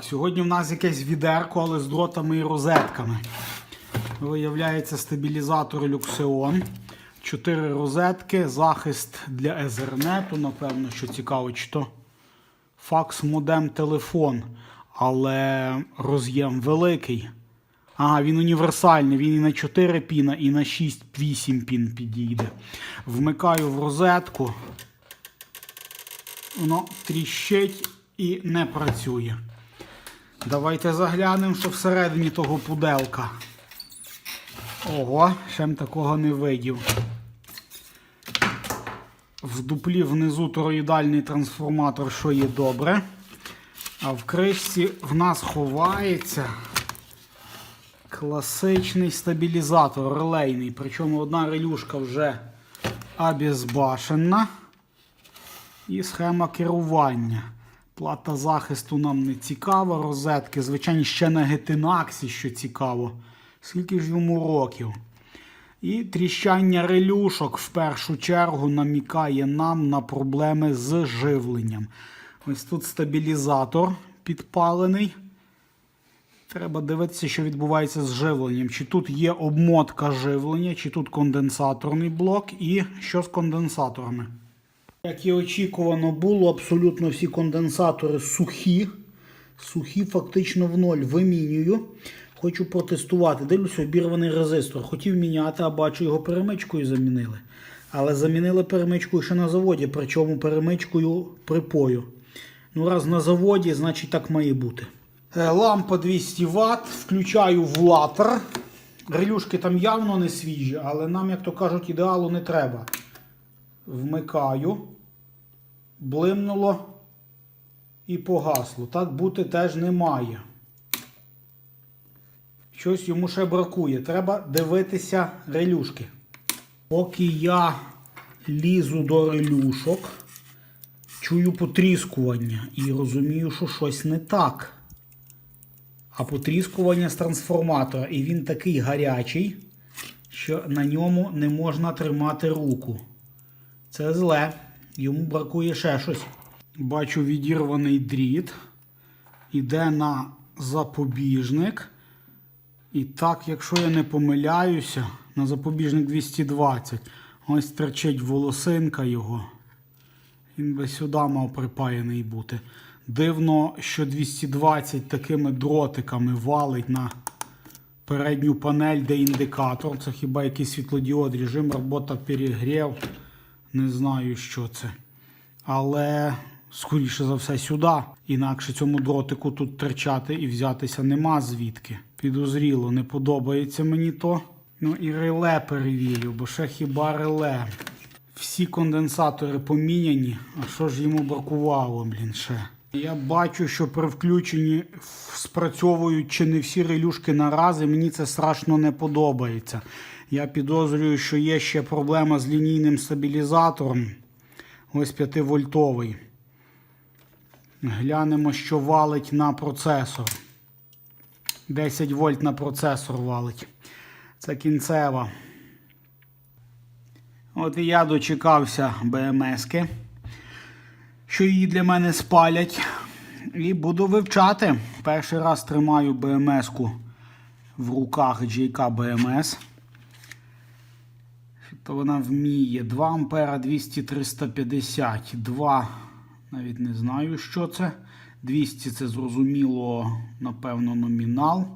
Так, сьогодні в нас якесь відерко, але з дротами і розетками. Виявляється стабілізатор Luxeon. Чотири розетки, захист для Ethernet, напевно, що цікаво, чи то факс модем телефон, але роз'єм великий. А, він універсальний, він і на 4 піна, і на 6-8 пін підійде. Вмикаю в розетку. Воно тріщить і не працює. Давайте заглянемо, що всередині того пуделка. Ого, ще м такого не видів. В дуплі внизу тороїдальний трансформатор, що є добре. А в кришці в нас ховається класичний стабілізатор релейний. Причому одна релюшка вже обезбашена. І схема керування. Плата захисту нам не цікава. Розетки, звичайно, ще на гетинаксі, що цікаво. Скільки ж йому років? І тріщання релюшок в першу чергу намікає нам на проблеми з живленням. Ось тут стабілізатор підпалений. Треба дивитися, що відбувається з живленням. Чи тут є обмотка живлення, чи тут конденсаторний блок, і що з конденсаторами. Як і очікувано було, абсолютно всі конденсатори сухі. Сухі, фактично в ноль вимінюю. Хочу протестувати. Дивлюся, обірваний резистор. Хотів міняти, а бачу, його перемичкою замінили. Але замінили перемичкою ще на заводі, причому перемичкою припою. Ну, раз на заводі, значить так має бути. Е, Лампа 200 Вт, включаю в латер. Релюшки там явно не свіжі, але нам, як то кажуть, ідеалу не треба. Вмикаю, блимнуло і погасло. Так бути теж не має. Щось йому ще бракує. Треба дивитися релюшки. Поки я лізу до релюшок, чую потріскування і розумію, що щось не так. А потріскування з трансформатора. І він такий гарячий, що на ньому не можна тримати руку. Це зле. Йому бракує ще щось. Бачу відірваний дріт. Іде на запобіжник. І так, якщо я не помиляюся, на запобіжник 220. Ось терчить волосинка його. Він би сюди мав припаяний бути. Дивно, що 220 такими дротиками валить на передню панель, де індикатор. Це хіба якийсь світлодіод, режим, робота перегрів. Не знаю, що це. Але, скоріше за все, сюди. Інакше цьому дротику тут терчати і взятися нема звідки. Підозріло, не подобається мені то. Ну і реле перевірю, бо ще хіба реле. Всі конденсатори поміняні, а що ж йому бракувало, блін, ще. Я бачу, що при включенні спрацьовують чи не всі релюшки наразі. Мені це страшно не подобається. Я підозрюю, що є ще проблема з лінійним стабілізатором. Ось 5-вольтовий. Глянемо, що валить на процесор. 10 вольт на процесор валить. Це кінцева. От і я дочекався БМСки, що її для мене спалять. І буду вивчати. Перший раз тримаю БМСку в руках JK BMS. То вона вміє 2 ампера 200 350 2 навіть не знаю, що це. 200 це зрозуміло, напевно, номінал.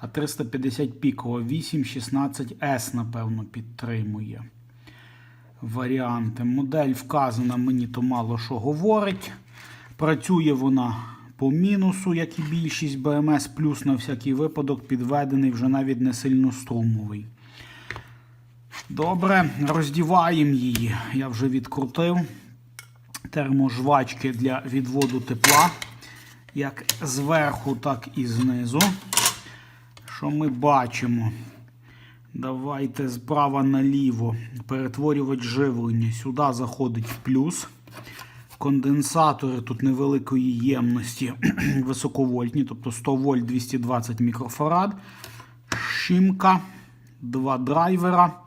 А 350 піково 816S, напевно, підтримує варіанти. Модель вказана, мені то мало що говорить. Працює вона по мінусу, як і більшість BMS, плюс на всякий випадок підведений вже навіть не сильно струмовий. Добре, роздіваємо її. Я вже відкрутив терможвачки для відводу тепла, як зверху, так і знизу. Що ми бачимо? Давайте справа наліво. Перетворювач живлення. Сюди заходить в плюс. Конденсатори тут невеликої ємності, високовольтні, тобто 100 вольт 220 мікрофарад. Шимка, два драйвера.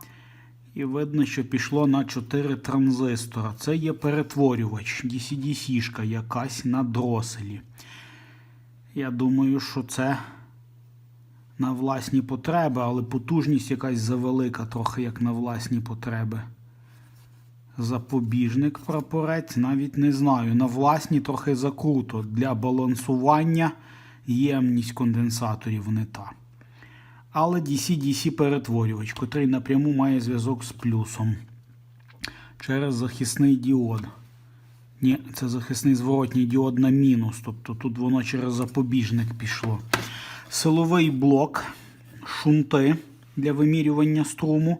І видно, що пішло на 4 транзистора. Це є перетворювач, DC-DC-шка якась на дроселі. Я думаю, що це на власні потреби, але потужність якась завелика, трохи як на власні потреби. Запобіжник прапорець, навіть не знаю. На власні трохи закруто. Для балансування ємність конденсаторів не та. Але DC-DC перетворювач, котрий напряму має зв'язок з плюсом через захисний діод. Ні, це захисний зворотній діод на мінус. Тобто тут воно через запобіжник пішло. Силовий блок, шунти для вимірювання струму,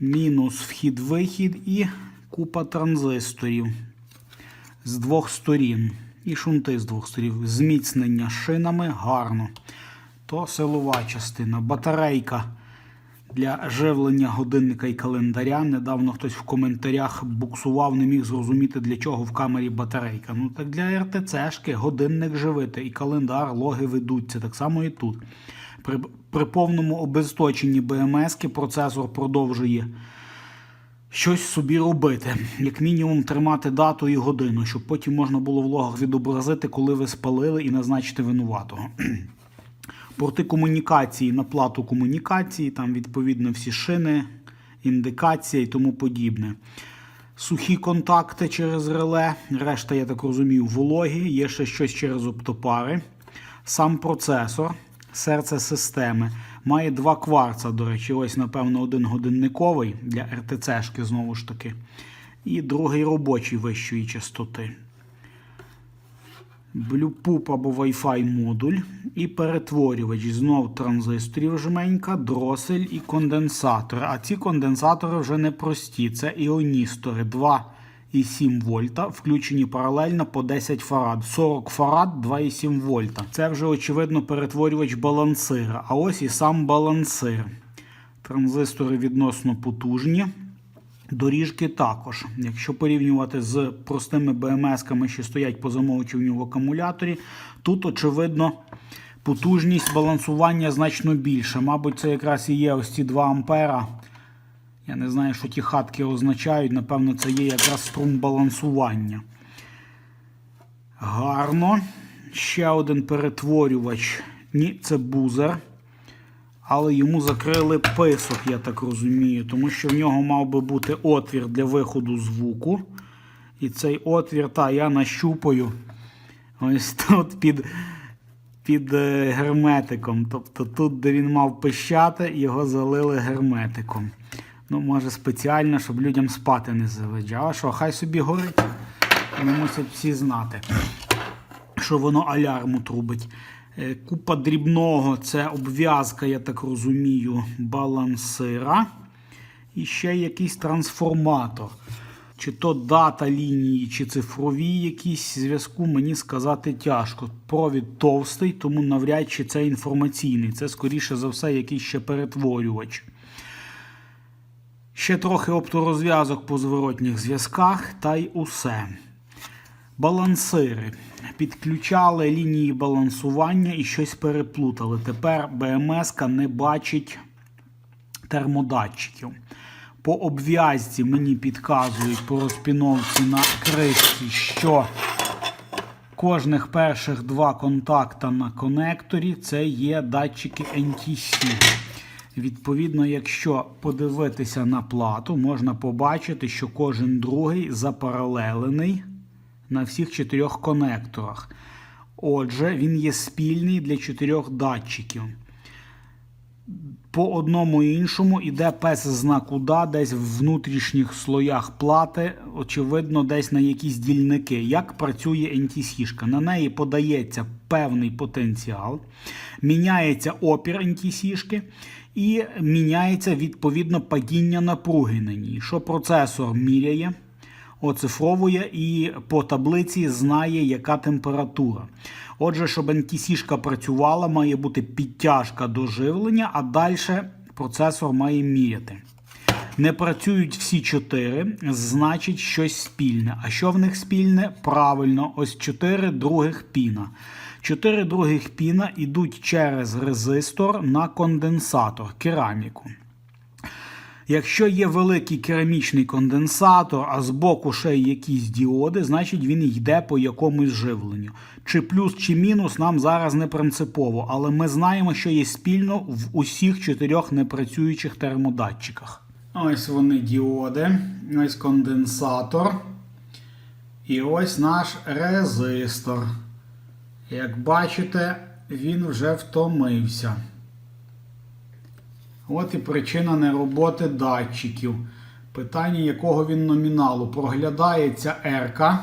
мінус вхід-вихід і купа транзисторів з двох сторін. І шунти з двох сторін. Зміцнення шинами гарно. То силова частина. Батарейка для живлення годинника і календаря. Недавно хтось в коментарях буксував, не міг зрозуміти, для чого в камері батарейка. Ну так для РТЦшки годинник живити і календар, логи ведуться. Так само і тут. При, при повному обезточенні БМС процесор продовжує щось собі робити. Як мінімум тримати дату і годину, щоб потім можна було в логах відобразити, коли ви спалили і назначити винуватого. Порти комунікації на плату комунікації, там відповідно всі шини, індикація і тому подібне. Сухі контакти через реле, решта, я так розумію, вологі, є ще щось через оптопари. Сам процесор, серце системи, має два кварца, до речі, ось, напевно, один годинниковий для РТЦшки, знову ж таки, і другий робочий вищої частоти. Bluetooth або Wi-Fi модуль і перетворювач. Знов транзисторів жменька, дросель і конденсатори. А ці конденсатори вже не прості. Це іоністори 2,7 вольта, включені паралельно по 10 фарад. 40 фарад 2,7 вольта. Це вже, очевидно, перетворювач балансира. А ось і сам балансир. Транзистори відносно потужні. Доріжки також. Якщо порівнювати з простими БМС-ками, що стоять по замовчуванню в акумуляторі, тут, очевидно, потужність балансування значно більша. Мабуть, це якраз і є ось ці 2 ампера. Я не знаю, що ті хатки означають. Напевно, це є якраз струм балансування. Гарно. Ще один перетворювач. Ні, це бузер але йому закрили писок, я так розумію, тому що в нього мав би бути отвір для виходу звуку. І цей отвір, та я нащупаю ось тут під під е, герметиком. Тобто тут, де він мав пищати, його залили герметиком. Ну, може, спеціально, щоб людям спати не заведжав. А що, хай собі горить. Не мусять всі знати, що воно алярму трубить. Е, Купа дрібного це обв'язка, я так розумію, балансира. І ще якийсь трансформатор. Чи то дата лінії, чи цифрові якісь зв'язку, мені сказати тяжко. Провід товстий, тому навряд чи це інформаційний. Це, скоріше за все, якийсь ще перетворювач. Ще трохи опторозв'язок по зворотніх зв'язках, та й усе. Балансири. Підключали лінії балансування і щось переплутали. Тепер БМС не бачить термодатчиків. По обв'язці мені підказують по розпіновці на кришці, що кожних перших два контакта на конекторі це є датчики NTC. Відповідно, якщо подивитися на плату, можна побачити, що кожен другий запаралелений на всіх чотирьох конекторах. Отже, він є спільний для чотирьох датчиків. По одному іншому йде пес знак уда десь в внутрішніх слоях плати, очевидно, десь на якісь дільники. Як працює NTC-шка? На неї подається певний потенціал, міняється опір NTC-шки і міняється відповідно падіння напруги на ній. Що процесор міряє? Оцифровує і по таблиці знає, яка температура. Отже, щоб NTC-шка працювала, має бути підтяжка до живлення, а далі процесор має міряти. Не працюють всі чотири, значить щось спільне. А що в них спільне? Правильно, ось чотири других піна. Чотири других піна йдуть через резистор на конденсатор, кераміку. Якщо є великий керамічний конденсатор, а збоку ще й якісь діоди, значить він йде по якомусь живленню. Чи плюс, чи мінус нам зараз не принципово, але ми знаємо, що є спільно в усіх чотирьох непрацюючих термодатчиках. Ось вони діоди, ось конденсатор. І ось наш резистор. Як бачите, він вже втомився. От і причина нероботи датчиків. Питання, якого він номіналу. Проглядається R.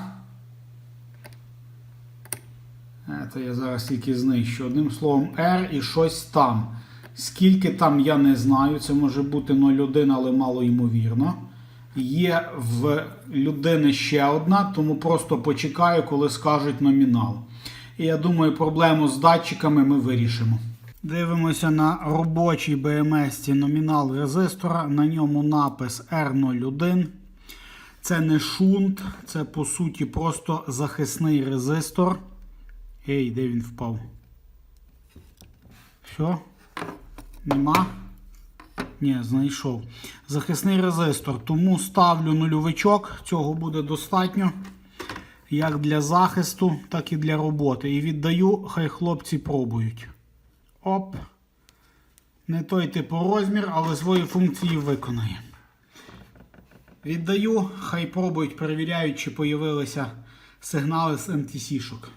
Це я зараз тільки знищу. Одним словом, R і щось там. Скільки там, я не знаю. Це може бути 0,1, але мало ймовірно. Є в людини ще одна, тому просто почекаю, коли скажуть номінал. І я думаю, проблему з датчиками ми вирішимо. Дивимося на робочій BMS номінал резистора. На ньому напис R01. Це не шунт, це по суті просто захисний резистор. Ей, де він впав? Що? Нема? Ні, знайшов. Захисний резистор. Тому ставлю нульовичок. Цього буде достатньо. Як для захисту, так і для роботи. І віддаю, хай хлопці пробують. Оп. Не той типу розмір, але свої функції виконає. Віддаю, хай пробують, перевіряють, чи появилися сигнали з MTC-шок.